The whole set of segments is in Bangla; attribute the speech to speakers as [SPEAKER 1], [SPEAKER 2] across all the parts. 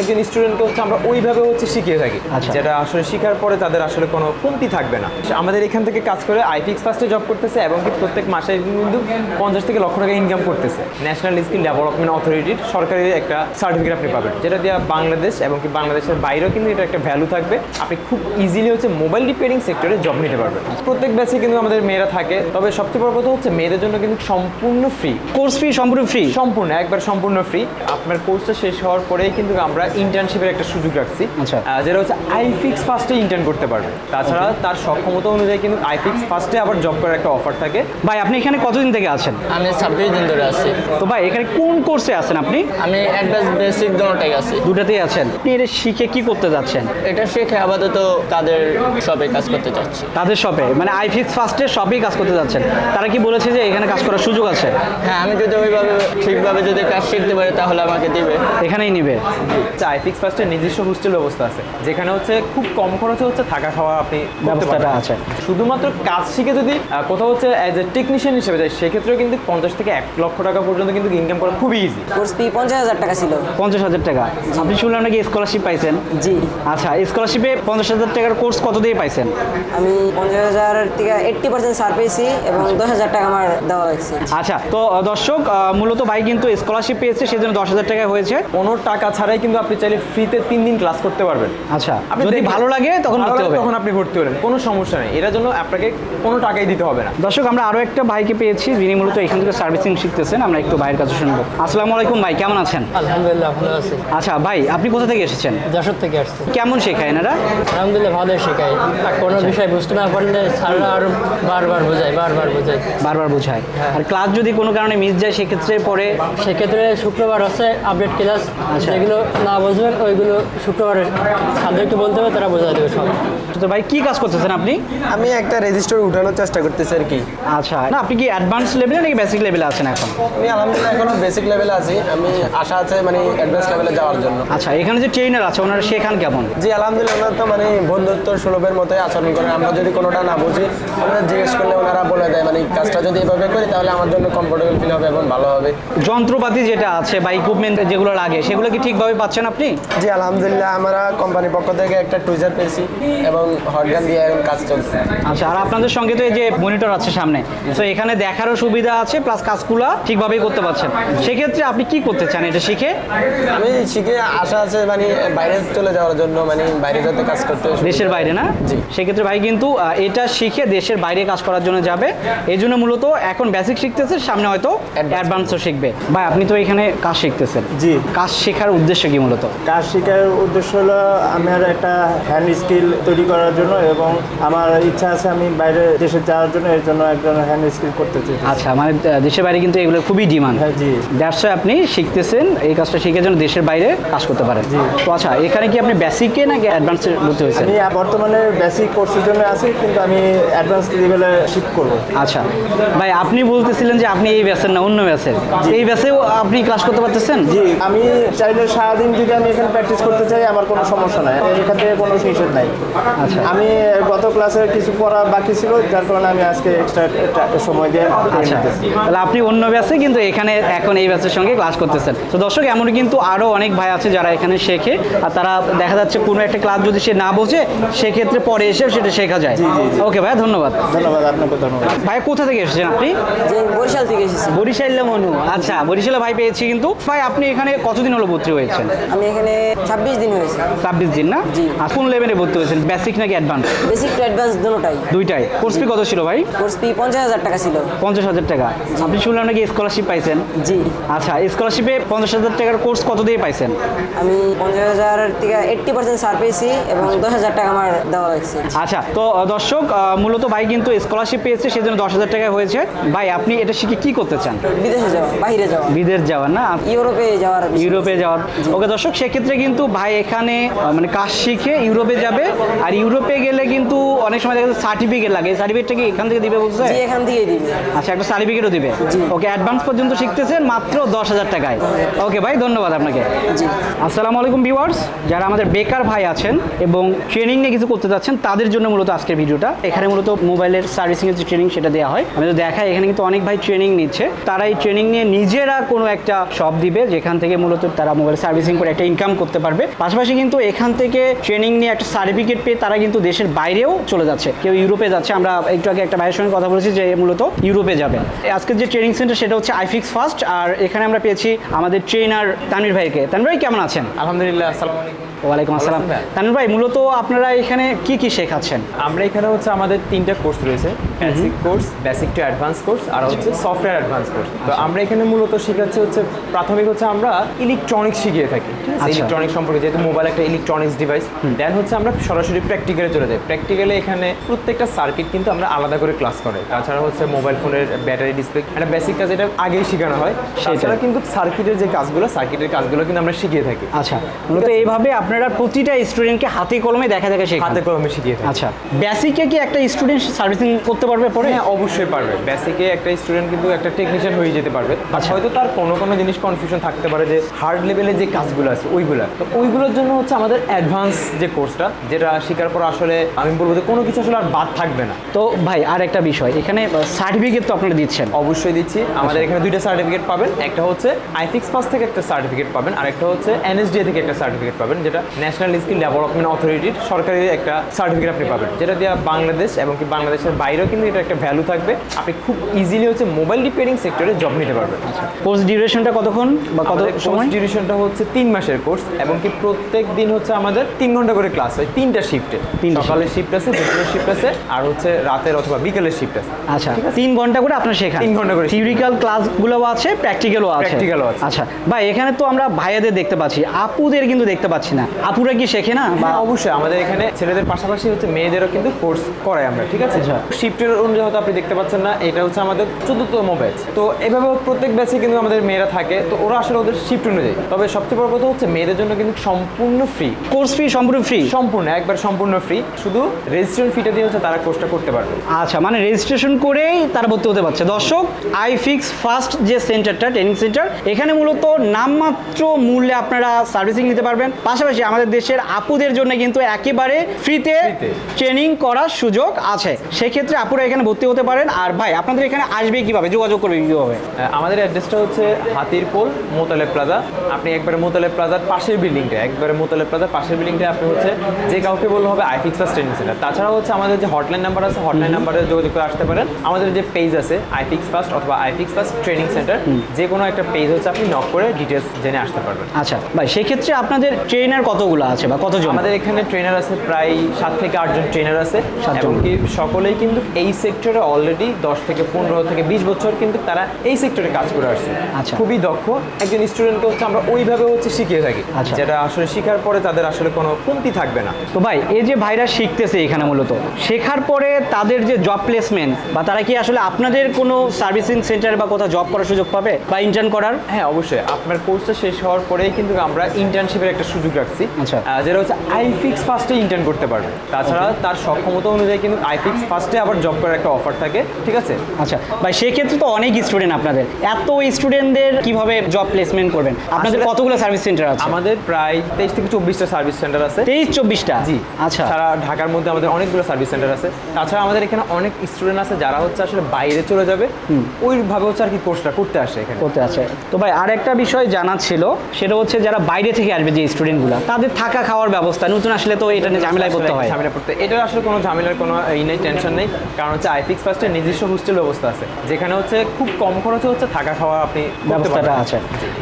[SPEAKER 1] একজন স্টুডেন্টকে হচ্ছে আমরা ওইভাবে হচ্ছে শিখিয়ে থাকি।
[SPEAKER 2] আচ্ছা।
[SPEAKER 1] যেটা আসলে শেখার পরে তাদের আসলে কোনো কমতি থাকবে না। আমাদের এখান থেকে কাজ করে আইফিক্স ফার্স্টে জব করতেছে এবং কি প্রত্যেক মাসে কিন্তু পঞ্চাশ থেকে লক্ষ টাকা ইনকাম করতেছে। ন্যাশনাল স্কিল ডেভেলপমেন্ট অথরিটির সরকারি একটা সার্টিফিকেট আপনি পাবেন। যেটা দিয়ে বাংলাদেশ এবং কি বাংলাদেশের বাইরেও কিন্তু এটা একটা ভ্যালু থাকবে। আপনি খুব ইজিলি হচ্ছে মোবাইল রিপেয়ারিং সেক্টরে জব নিতে পারবেন। প্রত্যেক ব্যাচে কিন্তু আমাদের মেয়েরা থাকে। তবে সবচেয়ে বড় কথা হচ্ছে মেয়েদের জন্য কিন্তু সম্পূর্ণ ফ্রি
[SPEAKER 2] কোর্স ফি সম্পূর্ণ ফ্রি
[SPEAKER 1] সম্পূর্ণ একবার সম্পূর্ণ ফ্রি আপনার কোর্সটা শেষ হওয়ার পরেই কিন্তু আমরা ইন্টার্নশিপের একটা সুযোগ রাখছি।
[SPEAKER 2] আচ্ছা।
[SPEAKER 1] যেটা হচ্ছে আইফিক্স ফার্স্টে ইন্টার্ন করতে পারবে। তাছাড়া তার সক্ষমতা অনুযায়ী কিন্তু আইফিক্স ফার্স্টে আবার জব করার একটা অফার থাকে।
[SPEAKER 2] ভাই আপনি এখানে কতদিন থেকে আছেন?
[SPEAKER 3] আমি ছাব্বিশ দিন ধরে আছি।
[SPEAKER 2] তো ভাই এখানে কোন কোর্সে আছেন আপনি?
[SPEAKER 3] আমি অ্যাডভান্স বেসিক দুটাই আছি।
[SPEAKER 2] দুটাতেই আছেন। আপনি এটা শিখে কি করতে যাচ্ছেন?
[SPEAKER 3] এটা শিখে আপাতত তাদের সবে কাজ করতে চাচ্ছি
[SPEAKER 2] তাদের শপে মানে আইফিক্স ফার্স্টে শপেই কাজ করতে যাচ্ছেন। তারা কি বলেছে যে এখানে কাজ করার সুযোগ আছে?
[SPEAKER 3] হ্যাঁ আমি যদি ওইভাবে ঠিকভাবে যদি কাজ শিখতে পারি তাহলে আমাকে দিবে।
[SPEAKER 2] এখানেই নিবে?
[SPEAKER 1] আইফিক্স ফার্স্টের নিজস্ব হোস্টেল ব্যবস্থা আছে। যেখানে হচ্ছে খুব কম খরচে হচ্ছে থাকা খাওয়া আপনি
[SPEAKER 2] ব্যবস্থাটা আছে।
[SPEAKER 1] শুধুমাত্র কাজ শিখে যদি কোথাও হচ্ছে অ্যাজ এ টেকনিশিয়ান হিসেবে যায় সেক্ষেত্রেও কিন্তু পঞ্চাশ থেকে এক লক্ষ টাকা পর্যন্ত কিন্তু ইনকাম করা খুবই ইজি
[SPEAKER 4] কোর্স ফি পঞ্চাশ হাজার টাকা ছিল।
[SPEAKER 2] পঞ্চাশ হাজার টাকা। আপনি শুনলাম নাকি স্কলারশিপ পাইছেন?
[SPEAKER 4] জি।
[SPEAKER 2] আচ্ছা স্কলারশিপে পঞ্চাশ হাজার টাকার কোর্স কত দিয়ে পাইছেন?
[SPEAKER 4] আমি পঞ্চাশ হাজার থেকে এইট্টি পার্সেন্ট সার পেয়েছি এবং দশ হাজার টাকা আমার দেওয়া হয়েছে।
[SPEAKER 2] আচ্ছা তো দর্শক আহ, মূলত ভাই কিন্তু স্কলারশিপ পেয়েছে সেজন্য দশ হাজার টাকা হয়েছে।
[SPEAKER 1] কোনো টাকা ছাড়াই কিন্তু আপনি চাইলে ফ্রিতে তিন দিন ক্লাস করতে পারবেন।
[SPEAKER 2] আচ্ছা
[SPEAKER 1] আপনি
[SPEAKER 2] যদি ভালো লাগে তখন ভর্তি হবে।
[SPEAKER 1] তখন আপনি ভর্তি হলেন কোনো সমস্যা নেই। এটার জন্য আপনাকে কোনো টাকাই দিতে হবে না।
[SPEAKER 2] দর্শক আমরা আরও একটা ভাইকে পেয়েছি যিনি মূলত এখান থেকে সার্ভিসিং শিখতেছেন। আমরা একটু ভাইয়ের কাছে শুনব। আসসালামু আলাইকুম ভাই কেমন আছেন?
[SPEAKER 5] আলহামদুলিল্লাহ ভালো আছি।
[SPEAKER 2] আচ্ছা ভাই আপনি কোথা থেকে এসেছেন?
[SPEAKER 5] যশোর থেকে আসছি।
[SPEAKER 2] কেমন শেখায় এনারা?
[SPEAKER 5] আলহামদুলিল্লাহ ভালো শেখায়। আর কোনো বিষয় বুঝতে না পারলে স্যাররা আরও বারবার বোঝায় বারবার বোঝায়।
[SPEAKER 2] বারবার বোঝায়। আর ক্লাস যদি কোনো কারণে মিস যায় সেক্ষেত্রে পরে?
[SPEAKER 5] সেক্ষেত্রে শুক্রবার হচ্ছে আপডেট ক্লাস
[SPEAKER 2] আচ্ছা।
[SPEAKER 5] যেগুলো না বুঝবেন ওইগুলো শুক্রবারে স্যারদেরকে বলতে হবে তারা বোঝাই দেবে সব।
[SPEAKER 2] তো ভাই কি কাজ করতেছেন আপনি?
[SPEAKER 6] আমি একটা রেজিস্টার উঠানোর চেষ্টা করতেছি আর কি।
[SPEAKER 2] আচ্ছা না আপনি কি অ্যাডভান্স লেভেলে নাকি বেসিক লেভেলে আছেন এখন?
[SPEAKER 6] আমি আলহামদুলিল্লাহ এখনও বেসিক লেভেলে আছি। আমি আশা আছে মানে অ্যাডভান্স লেভেলে যাওয়ার জন্য।
[SPEAKER 2] আচ্ছা এখানে যে ট্রেনার আছে ওনারা শেখান কেমন?
[SPEAKER 6] জি আলহামদুলিল্লাহ ওনারা তো মানে বন্ধুত্ব সুলভের মতোই আচরণ করেন আমরা যদি কোনোটা না বুঝি আমরা জিজ্ঞেস করলে ওনারা বলে দেয় মানে কাজটা যদি এভাবে করি তাহলে আমার জন্য কমফোর্টেবল ফিল হবে এবং ভালো হবে।
[SPEAKER 2] যন্ত্রপাতি যেটা আছে বা ইকুইপমেন্ট যেগুলো লাগে সেগুলো কি ঠিকভাবে পাচ্ছেন আপনি?
[SPEAKER 6] জি আলহামদুলিল্লাহ আমরা কোম্পানির পক্ষ থেকে একটা টুইজার পেয়েছি এবং হটগান দিয়ে এখন কাজ চলছে।
[SPEAKER 2] আচ্ছা আর আপনাদের সঙ্গে তো এই যে মনিটর আছে সামনে তো এখানে দেখারও সুবিধা আছে প্লাস কাজগুলো ঠিকভাবেই করতে পারছেন। সেক্ষেত্রে আপনি কি করতে চান এটা শিখে?
[SPEAKER 6] আমি শিখে আশা আছে মানে বাইরে চলে যাওয়ার জন্য মানে বাইরে যাতে কাজ করতে
[SPEAKER 2] দেশের বাইরে না?
[SPEAKER 6] জি।
[SPEAKER 2] সেক্ষেত্রে ভাই কিন্তু এটা শিখে দেশের বাইরে কাজ করার জন্য যাবে। এই জন্য মূলত এখন বেসিক শিখতেছে সামনে হয়তো অ্যাডভান্সও শিখবে। ভাই আপনি তো এখানে কাজ শিখতেছেন।
[SPEAKER 7] জি।
[SPEAKER 2] কাজ শেখার উদ্দেশ্য কি মূলত?
[SPEAKER 7] কাজ শেখার উদ্দেশ্য হলো আমার একটা হ্যান্ড স্কিল তৈরি করার জন্য এবং আমার ইচ্ছা আছে আমি বাইরে দেশে যাওয়ার জন্য এর জন্য একজন হ্যান্ড স্কিল করতে চাই।
[SPEAKER 2] আচ্ছা মানে দেশের বাইরে কিন্তু এগুলো খুবই ডিমান্ড
[SPEAKER 7] হ্যাঁ, জি।
[SPEAKER 2] দ্যাটস আপনি শিখতেছেন এই কাজটা শিখে জন্য দেশের বাইরে কাজ করতে পারেন। তো আচ্ছা এখানে কি আপনি বেসিকে নাকি অ্যাডভান্সে ভর্তি হয়েছেন?
[SPEAKER 7] আমি বর্তমানে বেসিক কোর্সের জন্য আছি কিন্তু আমি অ্যাডভান্স লেভেলে শিফট করব।
[SPEAKER 2] আচ্ছা ভাই আপনি বলতেছিলেন যে আপনি এই ব্যাচের না অন্য ব্যাচের এই ব্যাচেও আপনি ক্লাস করতে পারতেছেন?
[SPEAKER 7] জি আমি চাইলে সারাদিন যদি আমি এখানে প্র্যাকটিস করতে চাই আমার কোনো সমস্যা নাই। এখান থেকে কোনো নিষেধ নাই।
[SPEAKER 2] আচ্ছা।
[SPEAKER 7] আমি গত ক্লাসে কিছু পড়া বাকি ছিল যার কারণে আমি আজকে এক্সট্রা সময় দিয়ে
[SPEAKER 2] আচ্ছা। তাহলে আপনি অন্য ব্যাচে কিন্তু এখানে এখন এই ব্যাচের সঙ্গে ক্লাস করতেছেন। তো দর্শক এমন কিন্তু আরও অনেক ভাই আছে যারা এখানে শেখে আর তারা দেখা যাচ্ছে কোনো একটা ক্লাস যদি সে না বোঝে সেক্ষেত্রে পরে এসে সেটা শেখা যায়। ওকে ভাই ধন্যবাদ।
[SPEAKER 7] ধন্যবাদ আপনাকে ধন্যবাদ।
[SPEAKER 2] ভাই কোথা থেকে এসেছেন আপনি?
[SPEAKER 4] বরিশাল থেকে এসেছি।
[SPEAKER 2] বরিশাল মনু। আচ্ছা বরিশালে ভাই পেয়েছি কিন্তু। ভাই আপনি এখানে কতদিন হলো ভর্তি হয়েছেন?
[SPEAKER 4] আমি এখানে ছাব্বিশ দিন হয়েছে।
[SPEAKER 2] ছাব্বিশ দিন না? আর কোন লেভেলে ভর্তি হয়েছেন? বেসিক নাকি অ্যাডভান্স
[SPEAKER 4] বেসিক টু অ্যাডভান্স দুটোটাই।
[SPEAKER 2] দুইটাই। কোর্স ফি কত ছিল ভাই?
[SPEAKER 4] কোর্স ফি পঞ্চাশ হাজার টাকা ছিল।
[SPEAKER 2] পঞ্চাশ হাজার টাকা। আপনি শুনলাম নাকি স্কলারশিপ পাইছেন?
[SPEAKER 4] জি।
[SPEAKER 2] আচ্ছা স্কলারশিপে পঞ্চাশ হাজার টাকার কোর্স কত দিয়ে পাইছেন?
[SPEAKER 4] আমি পঞ্চাশ হাজার থেকে এইট্টি পার্সেন্ট সার পেয়েছি এবং দশ হাজার টাকা আমার দেওয়া হয়েছে।
[SPEAKER 2] আচ্ছা তো দর্শক মূলত ভাই কিন্তু স্কলারশিপ পেয়েছে সেজন্য দশ হাজার টাকা হয়েছে। ভাই আপনি এটা শিখে কি করতে চান?
[SPEAKER 4] বিদেশে যাওয়া বাইরে যাওয়া।
[SPEAKER 2] বিদেশ যাওয়ার না?
[SPEAKER 4] ইউরোপে যাওয়ার
[SPEAKER 2] ইউরোপে যাওয়ার। ওকে দর্শক সেক্ষেত্রে কিন্তু ভাই এখানে মানে কাজ শিখে ইউরোপে যাবে। আর ইউরোপে গেলে কিন্তু অনেক সময় দেখা যাচ্ছে সার্টিফিকেট লাগে। সার্টিফিকেটটা কি এখান থেকে দিবে বলছে?
[SPEAKER 4] এখান থেকেই দিবে।
[SPEAKER 2] আচ্ছা একটা সার্টিফিকেটও দিবে? ওকে অ্যাডভান্স পর্যন্ত শিখতেছেন মাত্র দশ হাজার টাকায়। ওকে ভাই ধন্যবাদ আপনাকে। আসসালামু আলাইকুম ভিউয়ার্স যারা আমাদের বেকার ভাই আছেন এবং ট্রেনিং নিয়ে কিছু করতে চাচ্ছেন তাদের জন্য মূলত আজকের ভিডিওটা। এখানে মূলত মোবাইলের সার্ভিসিংয়ের যে ট্রেনিং সেটা দেওয়া হয়। আমি তো দেখাই এখানে কিন্তু অনেক ভাই ট্রেনিং নিচ্ছে। তারা এই ট্রেনিং নিয়ে নিজেরা কোনো একটা শপ দিবে যেখান থেকে মূলত তারা মোবাইল সার্ভিসিং করে করে একটা ইনকাম করতে পারবে। পাশাপাশি কিন্তু এখান থেকে ট্রেনিং নিয়ে একটা সার্টিফিকেট পেয়ে তারা কিন্তু দেশের বাইরেও চলে যাচ্ছে। কেউ ইউরোপে যাচ্ছে। আমরা একটু আগে একটা ভাইয়ের সঙ্গে কথা বলেছি যে মূলত ইউরোপে যাবে। আজকের যে ট্রেনিং সেন্টার সেটা হচ্ছে আইফিক্স ফার্স্ট আর এখানে আমরা পেয়েছি আমাদের ট্রেনার তানির ভাইকে। তানভীর ভাই, কেমন আছেন?
[SPEAKER 1] আলহামদুলিল্লাহ, আসসালামু আলাইকুম।
[SPEAKER 2] ওয়ালাইকুম আসসালাম।
[SPEAKER 1] ভাই?
[SPEAKER 2] তানভীর ভাই মূলত আপনারা এখানে কি কি শেখাচ্ছেন?
[SPEAKER 1] আমরা এখানে হচ্ছে আমাদের তিনটা কোর্স রয়েছে। Basic course basic to advance course আর হচ্ছে সফটওয়্যার অ্যাডভান্স কোর্স তো আমরা এখানে মূলত শেখাচ্ছি হচ্ছে প্রাথমিক হচ্ছে আমরা ইলেকট্রনিক্স শিখিয়ে থাকি।
[SPEAKER 2] আচ্ছা।
[SPEAKER 1] ইলেকট্রনিক সম্পর্কে যেহেতু মোবাইল একটা ইলেকট্রনিক্স ডিভাইস দেন হচ্ছে আমরা সরাসরি প্র্যাকটিক্যালে চলে যাই। প্র্যাকটিক্যালে এখানে প্রত্যেকটা সার্কিট কিন্তু আমরা আলাদা করে ক্লাস করে তাছাড়া হচ্ছে মোবাইল ফোনের ব্যাটারি ডিসপ্লে একটা বেসিক কাজ এটা আগেই শেখানো হয়। তাছাড়া কিন্তু সার্কিটের যে কাজগুলো সার্কিটের কাজগুলো কিন্তু আমরা শিখিয়ে থাকি।
[SPEAKER 2] আচ্ছা। মূলত এইভাবে আপনারা প্রতিটা স্টুডেন্টকে হাতে কলমে দেখা দেখা শেখান।
[SPEAKER 1] হাতে কলমে শিখিয়ে
[SPEAKER 2] আচ্ছা বেসিকে কি একটা স্টুডেন্ট সার্ভিসিং করতে পারবে পরে?
[SPEAKER 1] হ্যাঁ অবশ্যই পারবে। বেসিকে একটা স্টুডেন্ট কিন্তু একটা টেকনিশিয়ান হয়ে যেতে পারবে।
[SPEAKER 2] আচ্ছা।
[SPEAKER 1] হয়তো তার কোনো কোনো জিনিস কনফিউশন থাকতে পারে যে হার্ড লেভেলে যে কাজগুলো আছে ওইগুলো। তো ওইগুলোর জন্য হচ্ছে আমাদের অ্যাডভান্স যে কোর্সটা যেটা শেখার পর আসলে আমি বলব যে কোনো কিছু আসলে আর বাদ থাকবে না।
[SPEAKER 2] তো ভাই আর একটা বিষয় এখানে সার্টিফিকেট তো আপনারা দিচ্ছেন।
[SPEAKER 1] অবশ্যই দিচ্ছি। আমাদের এখানে দুইটা সার্টিফিকেট পাবেন। একটা হচ্ছে আইফিক্স পাস থেকে একটা সার্টিফিকেট পাবেন আর একটা হচ্ছে এনএসডিএ থেকে একটা সার্টিফিকেট পাবেন যেটা ন্যাশনাল স্কিল ডেভেলপমেন্ট অথরিটির সরকারি একটা সার্টিফিকেট আপনি পাবেন। যেটা দিয়ে বাংলাদেশ এবং কি বাংলাদেশের বাইরেও কিন্তু এটা একটা ভ্যালু থাকবে। আপনি খুব ইজিলি হচ্ছে মোবাইল রিপেয়ারিং সেক্টরে জব নিতে পারবেন।
[SPEAKER 2] কোর্স ডিউরেশনটা কতক্ষণ বা কত সময়?
[SPEAKER 1] ডিউরেশনটা হচ্ছে তিন মাসের কোর্স এবং কি প্রত্যেক দিন হচ্ছে আমাদের তিন ঘণ্টা করে ক্লাস হয় তিনটা শিফটে
[SPEAKER 2] তিনটা
[SPEAKER 1] সকালের শিফট আছে দুপুরের শিফট আছে আর হচ্ছে রাতের অথবা বিকেলের শিফট আছে।
[SPEAKER 2] আচ্ছা তিন ঘণ্টা করে আপনার শেখান।
[SPEAKER 1] তিন ঘণ্টা করে।
[SPEAKER 2] থিওরিক্যাল ক্লাসগুলোও আছে প্র্যাকটিক্যালও আছে।
[SPEAKER 1] Practical ও আছে।
[SPEAKER 2] আচ্ছা ভাই এখানে তো আমরা ভাইয়াদের দেখতে পাচ্ছি আপুদের কিন্তু দেখতে পাচ্ছি না। আপুরা কি শেখে না? বা
[SPEAKER 1] বা অবশ্যই। আমাদের এখানে ছেলেদের পাশাপাশি হচ্ছে মেয়েদেরও কিন্তু কোর্স করাই আমরা ঠিক আছে?
[SPEAKER 2] আচ্ছা।
[SPEAKER 1] শিফটের অনুযায়ী হয়তো আপনি দেখতে পাচ্ছেন না এটা হচ্ছে আমাদের চোদ্দতম ব্যাচ তো এভাবে প্রত্যেক ব্যাচে কিন্তু আমাদের মেয়েরা থাকে তো ওরা আসলে ওদের শিফট অনুযায়ী। তবে সবচেয়ে বড় কথা হচ্ছে মেয়েদের জন্য কিন্তু সম্পূর্ণ ফ্রি
[SPEAKER 2] কোর্স ফি সম্পূর্ণ ফ্রি
[SPEAKER 1] সম্পূর্ণ একবার সম্পূর্ণ ফ্রি শুধু রেজিস্ট্রেশন ফিটা দিয়ে হচ্ছে তারা কোর্সটা করতে পারবে।
[SPEAKER 2] আচ্ছা মানে রেজিস্ট্রেশন করেই তারা ভর্তি হতে পারছে। দর্শক আই ফিক্স ফার্স্ট যে সেন্টারটা ট্রেনিং সেন্টার এখানে মূলত নামমাত্র মূল্যে আপনারা সার্ভিসিং নিতে পারবেন। পাশাপাশি আমাদের দেশের আপুদের জন্য কিন্তু একেবারে ফ্রিতে ট্রেনিং করার সুযোগ আছে। সেক্ষেত্রে আপুরা এখানে ভর্তি হতে পারেন। আর ভাই আপনাদের এখানে আসবে কীভাবে? যোগাযোগ করবে কীভাবে?
[SPEAKER 1] আমাদের অ্যাড্রেসটা হচ্ছে হাতিরপোল মোতালেব প্লাজা। আপনি একবারে মোতালেব প্লাজার পাশের বিল্ডিংটা একবারে মোতালেব প্লাজার পাশের বিল্ডিংটা আপনি হচ্ছে যে কাউকে বললে হবে আইফিক্স ফার্স্ট ট্রেনিং সেন্টার। তাছাড়া হচ্ছে আমাদের যে হটলাইন নাম্বার আছে হটলাইন নাম্বারে যোগাযোগ করে আসতে পারেন। আমাদের যে পেজ আছে আইফিক্স ফার্স্ট অথবা আইফিক্স ফার্স্ট ট্রেনিং সেন্টার যে কোনো একটা পেজ হচ্ছে আপনি নক করে ডিটেলস জেনে আসতে পারবেন।
[SPEAKER 2] আচ্ছা ভাই সেক্ষেত্রে আপনাদের ট্রেনার কতগুলো আছে বা কতজন?
[SPEAKER 1] আমাদের এখানে ট্রেনার আছে প্রায় সাত থেকে আটজন ট্রেনার আছে।
[SPEAKER 2] সাতজন।
[SPEAKER 1] এবং কি সকলেই কিন্তু এই সেক্টরে অলরেডি দশ থেকে পনেরো থেকে বিশ বছর কিন্তু তারা এই সেক্টরে কাজ করে আসছে।
[SPEAKER 2] আচ্ছা।
[SPEAKER 1] খুবই দক্ষ। একজন স্টুডেন্টকে হচ্ছে আমরা ওইভাবে হচ্ছে শিখিয়ে থাকি।
[SPEAKER 2] আচ্ছা।
[SPEAKER 1] যেটা আসলে শেখার পরে তাদের আসলে কোনো কমতি থাকবে না।
[SPEAKER 2] তো ভাই এই যে ভাইরা শিখতেছে এখানে মূলত শেখার পরে তাদের যে জব প্লেসমেন্ট বা তারা কি আসলে আপনাদের কোনো সার্ভিসিং সেন্টারে বা কোথাও জব করার সুযোগ পাবে বা ইন্টার্ন করার?
[SPEAKER 1] হ্যাঁ অবশ্যই। আপনার কোর্সটা শেষ হওয়ার পরেই কিন্তু আমরা ইন্টার্নশিপের একটা সুযোগ রাখছি।
[SPEAKER 2] আচ্ছা।
[SPEAKER 1] আহ, যেটা হচ্ছে আইফিক্স ফার্স্টে ইন্টার্ন করতে পারবে। তাছাড়া তার সক্ষমতা অনুযায়ী কিন্তু আইফিক্স ফার্স্টে আবার জব করার একটা অফার থাকে ঠিক আছে?
[SPEAKER 2] আচ্ছা ভাই সেক্ষেত্রে তো অনেক স্টুডেন্ট আপনাদের। এত স্টুডেন্টদের কীভাবে জব প্লেসমেন্ট করবেন? আপনাদের কতগুলো সার্ভিস সেন্টার আছে?
[SPEAKER 1] আমাদের প্রায় তেইশ থেকে চব্বিশটা সার্ভিস সেন্টার আছে।
[SPEAKER 2] তেইশ চব্বিশটা?
[SPEAKER 1] জি।
[SPEAKER 2] আচ্ছা।
[SPEAKER 1] সারা ঢাকার মধ্যে আমাদের অনেকগুলো সার্ভিস সেন্টার আছে। তাছাড়া আমাদের এখানে অনেক স্টুডেন্ট আছে যারা হচ্ছে আসলে বাইরে চলে যাবে। ওইভাবে হচ্ছে আর কি কোর্সটা করতে আসে এখানে।
[SPEAKER 2] করতে আসে। তো ভাই আরেকটা বিষয় জানা ছিল সেটা হচ্ছে যারা বাইরে থেকে আসবে যে স্টুডেন্টগুলো তাদের থাকা খাওয়ার ব্যবস্থা নতুন আসলে তো এটা নিয়ে ঝামেলায় করতে হয়।
[SPEAKER 1] ঝামেলা পড়তে এটা আসলে কোনো ঝামেলার কোনো ই নেই টেনশন নেই। কারণ হচ্ছে আইফিক্স ফার্স্টের নিজস্ব হোস্টেল ব্যবস্থা আছে যেখানে হচ্ছে খুব কম খরচে হচ্ছে থাকা খাওয়া আপনি
[SPEAKER 2] ব্যবস্থাটা আছে।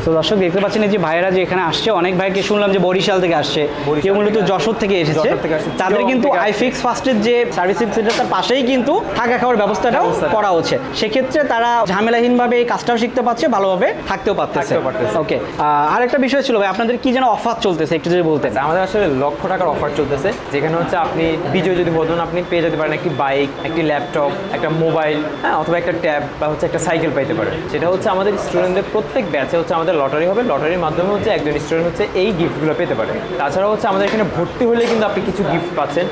[SPEAKER 2] তো দর্শক দেখতে পাচ্ছেন এই যে ভাইয়েরা যে এখানে আসছে অনেক ভাইকে শুনলাম যে বরিশাল থেকে আসছে। কেউ মূলত যশোর থেকে এসেছে। তাদের কিন্তু। আইফিক্স ফার্স্টের যে সার্ভিসিং সেন্টারটার পাশেই কিন্তু থাকা খাওয়ার ব্যবস্থাটাও
[SPEAKER 1] ব্যবস্থাটা।
[SPEAKER 2] করা হচ্ছে। সেক্ষেত্রে তারা ঝামেলাহীনভাবে এই কাজটাও শিখতে পারছে ভালোভাবে থাকতেও পারতেছে। ওকে আরেকটা বিষয় ছিল ভাই আপনাদের কি যেন অফার চলতেছে? একটু যদি বলতেন
[SPEAKER 1] আমাদের আসলে লক্ষ টাকার অফার চলতেছে। যেখানে হচ্ছে আপনি বিজয় যদি হতেন আপনি পেয়ে যেতে পারেন একটি বাইক একটি ল্যাপটপ একটা মোবাইল হ্যাঁ অথবা একটা ট্যাব বা হচ্ছে একটা সাইকেল পাইতে পারেন। সেটা হচ্ছে আমাদের স্টুডেন্টদের প্রত্যেক ব্যাচে হচ্ছে আমাদের লটারি হবে। লটারির মাধ্যমে হচ্ছে একজন স্টুডেন্ট হচ্ছে এই গিফটগুলো পেতে পারে। তাছাড়া হচ্ছে আমাদের এখানে ভর্তি হলে কিন্তু আপনি কিছু গিফট পাচ্ছেন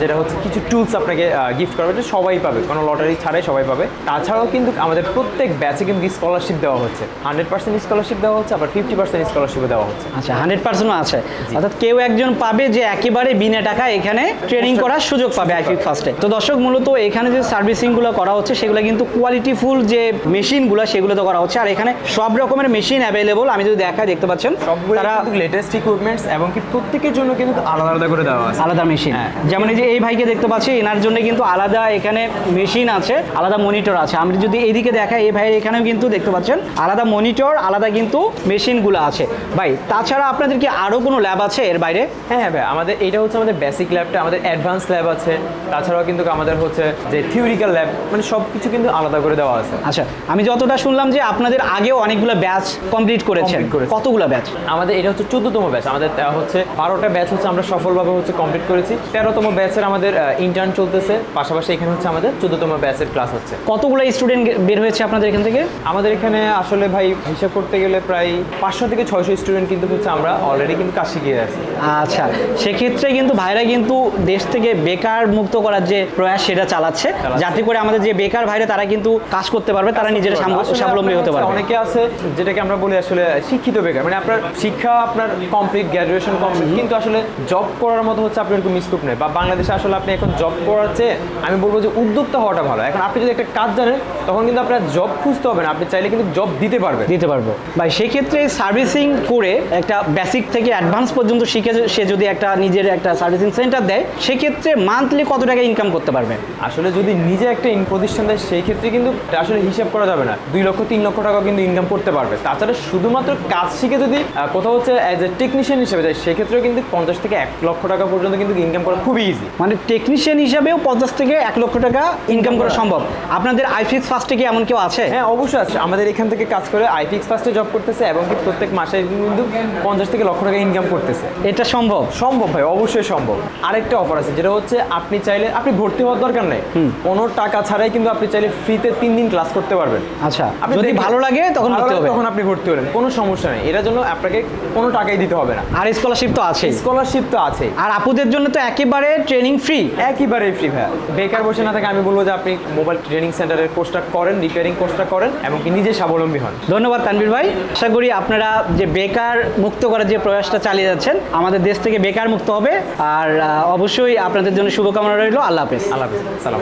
[SPEAKER 1] যেটা হচ্ছে কিছু টুলস আপনাকে গিফট করবে এটা সবাই পাবে। কোনো লটারি ছাড়াই সবাই পাবে। তাছাড়াও কিন্তু আমাদের প্রত্যেক ব্যাচে কিন্তু স্কলারশিপ দেওয়া হচ্ছে। হান্ড্রেড পার্সেন্ট স্কলারশিপ দেওয়া হচ্ছে আবার ফিফটি পার্সেন্ট স্কলারশিপও দেওয়া হচ্ছে।
[SPEAKER 2] আচ্ছা হান্ড্রেড পার্সেন্টও আছে। অর্থাৎ কেউ একজন পাবে যে একেবারে বিনা টাকা এখানে ট্রেনিং করার সুযোগ পাবে আইফিক ফার্স্টে। তো দর্শক মূলত এখানে যে সার্ভিসিংগুলো করা হচ্ছে সেগুলো কিন্তু কোয়ালিটিফুল যে মেশিনগুলো সেগুলো তো করা হচ্ছে। আর এখানে সব রকমের মেশিন অ্যাভেলেবল আমি যদি দেখাই দেখতে পাচ্ছেন তারা
[SPEAKER 1] লেটেস্ট ইকুইপমেন্টস এবং কি প্রত্যেকের জন্য কিন্তু আলাদা আলাদা করে দেওয়া আছে।
[SPEAKER 2] আলাদা মেশিন।
[SPEAKER 1] হ্যাঁ।
[SPEAKER 2] যেমন এই যে এই ভাইকে দেখতে পাচ্ছি এনার জন্য কিন্তু আলাদা এখানে মেশিন আছে আলাদা মনিটর আছে। আমি যদি এইদিকে দেখাই এই ভাইয়ের এখানেও কিন্তু দেখতে পাচ্ছেন আলাদা মনিটর আলাদা কিন্তু মেশিনগুলো আছে। ভাই তাছাড়া আপনাদের কি আরও কোনো ল্যাব আছে এর বাইরে?
[SPEAKER 1] হ্যাঁ হ্যাঁ ভাই আমাদের এটা হচ্ছে আমাদের বেসিক ল্যাবটা আমাদের অ্যাডভান্স ল্যাব আছে। তাছাড়াও কিন্তু আমাদের হচ্ছে যে থিওরিক্যাল ল্যাব মানে সব কিছু কিন্তু আলাদা করে দেওয়া আছে।
[SPEAKER 2] আচ্ছা আমি যতটা শুনলাম যে আপনাদের আগেও অনেকগুলো ব্যাচ কমপ্লিট করেছেন। কতগুলো ব্যাচ
[SPEAKER 1] আমাদের এটা হচ্ছে চোদ্দতম ব্যাচ আমাদের হচ্ছে বারোটা ব্যাচ হচ্ছে আমরা সফলভাবে হচ্ছে কমপ্লিট করেছি। তেরোতম ব্যাচের আমাদের ইন্টার্ন চলতেছে পাশাপাশি এখানে হচ্ছে আমাদের চোদ্দতম ব্যাচের ক্লাস হচ্ছে।
[SPEAKER 2] কতগুলো স্টুডেন্ট বের হয়েছে আপনাদের এখান থেকে?
[SPEAKER 1] আমাদের এখানে আসলে ভাই হিসাব করতে গেলে প্রায় পাঁচশো থেকে ছয়শো স্টুডেন্ট কিন্তু হচ্ছে আমরা অলরেডি কিন্তু কাজ শিখিয়ে আছি
[SPEAKER 2] আচ্ছা সেক্ষেত্রে কিন্তু ভাইরা কিন্তু দেশ থেকে বেকার মুক্ত করার যে প্রয়াস সেটা চালাচ্ছে। যাতে করে আমাদের যে বেকার ভাইরা তারা কিন্তু কাজ করতে পারবে তারা নিজেরা স্বাবলম্বী হতে পারবে।
[SPEAKER 1] অনেকে আছে যেটাকে আমরা বলি আসলে শিক্ষিত বেকার। মানে আপনার শিক্ষা আপনার কমপ্লিট গ্র্যাজুয়েশন কমপ্লিট কিন্তু আসলে জব করার মতো হচ্ছে আপনার কোনো স্কোপ নেই। বা বাংলাদেশে আসলে আপনি এখন জব করার চেয়ে আমি বলব যে উদ্যোক্তা হওয়াটা ভালো। এখন আপনি যদি একটা কাজ জানেন তখন কিন্তু আপনার জব খুঁজতে হবে না। আপনি চাইলে কিন্তু জব দিতে পারবেন।
[SPEAKER 2] দিতে পারব। ভাই সেক্ষেত্রে সার্ভিসিং করে একটা বেসিক থেকে অ্যাডভান্স পর্যন্ত শিখে সে যদি একটা নিজের একটা সার্ভিসিং সেন্টার দেয় সেক্ষেত্রে মান্থলি কত টাকা ইনকাম করতে পারবে?
[SPEAKER 1] আসলে যদি নিজে একটা ইন প্রতিষ্ঠান দেয় সেই ক্ষেত্রে কিন্তু আসলে হিসাব করা যাবে না। দুই লক্ষ তিন লক্ষ টাকা কিন্তু ইনকাম করতে পারবে। তাছাড়া শুধুমাত্র কাজ শিখে যদি কোথাও হচ্ছে অ্যাজ এ টেকনিশিয়ান হিসেবে যায় সেক্ষেত্রেও কিন্তু পঞ্চাশ থেকে এক লক্ষ টাকা পর্যন্ত কিন্তু ইনকাম করা খুবই ইজি
[SPEAKER 2] মানে টেকনিশিয়ান হিসাবেও পঞ্চাশ থেকে এক লক্ষ টাকা ইনকাম করা সম্ভব। আপনাদের আইফিক্স ফার্স্টে কি এমন কেউ আছে?
[SPEAKER 1] হ্যাঁ অবশ্যই আছে। আমাদের এখান থেকে কাজ করে আইফিক্স ফার্স্টে জব করতেছে এবং প্রত্যেক মাসে কিন্তু পঞ্চাশ থেকে লক্ষ টাকা ইনকাম করতেছে।
[SPEAKER 2] এটা সম্ভব?
[SPEAKER 1] সম্ভব ভাই অবশ্যই সম্ভব। আরেকটা অফার আছে যেটা হচ্ছে আপনি চাইলে আপনি ভর্তি হওয়ার দরকার নেই। কোনো টাকা ছাড়াই কিন্তু আপনি চাইলে ফ্রিতে তিন দিন ক্লাস করতে পারবেন।
[SPEAKER 2] আচ্ছা
[SPEAKER 1] আপনি
[SPEAKER 2] যদি ভালো লাগে তখন ভর্তি হবে।
[SPEAKER 1] তখন আপনি ভর্তি হলেন কোনো সমস্যা নেই। এটার জন্য আপনাকে কোনো টাকাই দিতে হবে না।
[SPEAKER 2] আর স্কলারশিপ তো আছে
[SPEAKER 1] স্কলারশিপ তো আছে
[SPEAKER 2] আর আপুদের জন্য তো একেবারে ট্রেনিং ফ্রি
[SPEAKER 1] একেবারে ফ্রি ভাই বেকার বসে না থাকে আমি বলব যে আপনি মোবাইল ট্রেনিং সেন্টারের কোর্সটা করেন রিপেয়ারিং কোর্সটা করেন এবং নিজে স্বাবলম্বী হন।
[SPEAKER 2] ধন্যবাদ তানভীর ভাই। আশা করি আপনারা যে বেকার মুক্ত করার যে প্রয়াসটা চালিয়ে যাচ্ছেন, আমাদের দেশ থেকে বেকার মুক্ত হবে। আর অবশ্যই আপনাদের জন্য শুভকামনা রইল। আল্লাহ হাফেজ।
[SPEAKER 1] আল্লাহ হাফেজ। সালাম